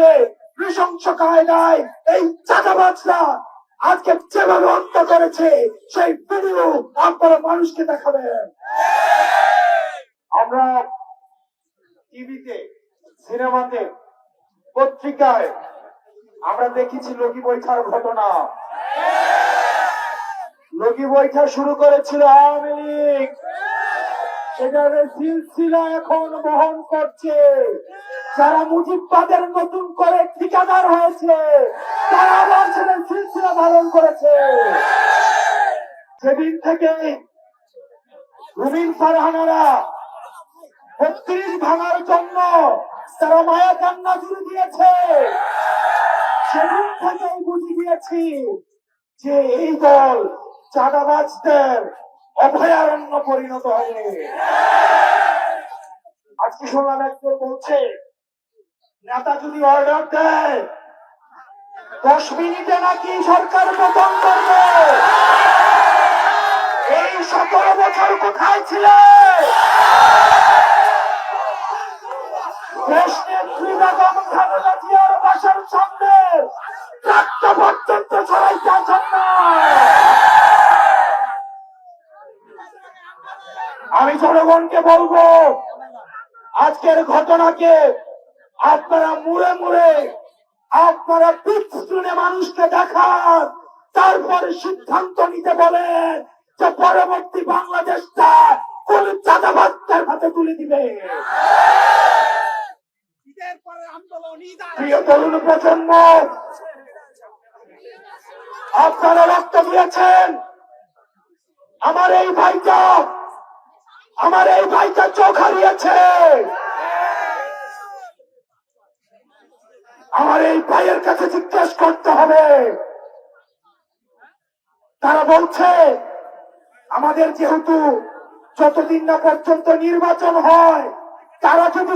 ভাবে নৃশংস কায়দায় এই চাঁদাবাজরা আজকে যেভাবে হত্যা করেছে, সেই ভিডিও আপনারা মানুষকে দেখাবেন। আমরা টিভিতে, সিনেমাতে, পত্রিকায় আমরা দেখেছি লগি বৈঠার ঘটনা। লগি বৈঠা শুরু করেছিল আওয়ামী লীগ। সেটার সিলসিলা এখন বহন করছে। যারা মুজিববাদের নতুন করে ঠিকাদার হয়েছে, তারা আবার সেটা সিলসিলা পালন করেছে। সেদিন থেকে রুবিন ফারহানারা বত্রিশ ভাঙার জন্য তারা মায়া কান্না জুড়ে দিয়েছে। সেদিন থেকে বুঝে দিয়েছি যে এই দল চাঁদাবাজদের অভয়ারণ্য পরিণত হবে আজকে শুনলাম একজন বলছে নেতা যদি অর্ডার দেয়, দশ মিনিটে নাকি সরকার পতন করবে। এই সতেরো বছর কোথায় ছিলে? আমি জনগণকে বলব, আজকের ঘটনাকে আপনারা মুড়ে মুড়ে। আপনারা পিঠ শুনে মানুষকে দেখান। তারপরে সিদ্ধান্ত নিতে বলেন যে পরবর্তী বাংলাদেশটা কোন চাঁদাবাজদের হাতে তুলে দিবে। প্রিয় তরুণ প্রজন্ম, আপনারা রক্ত দিয়েছেন। আমার এই ভাইটা, আমার এই ভাইটা চোখ হারিয়েছে। আমার এই ভাইয়ের কাছে জিজ্ঞেস করতে হবে। তারা বলছে, আমাদের যেহেতু যতদিন না পর্যন্ত নির্বাচন হয়, তারা যদি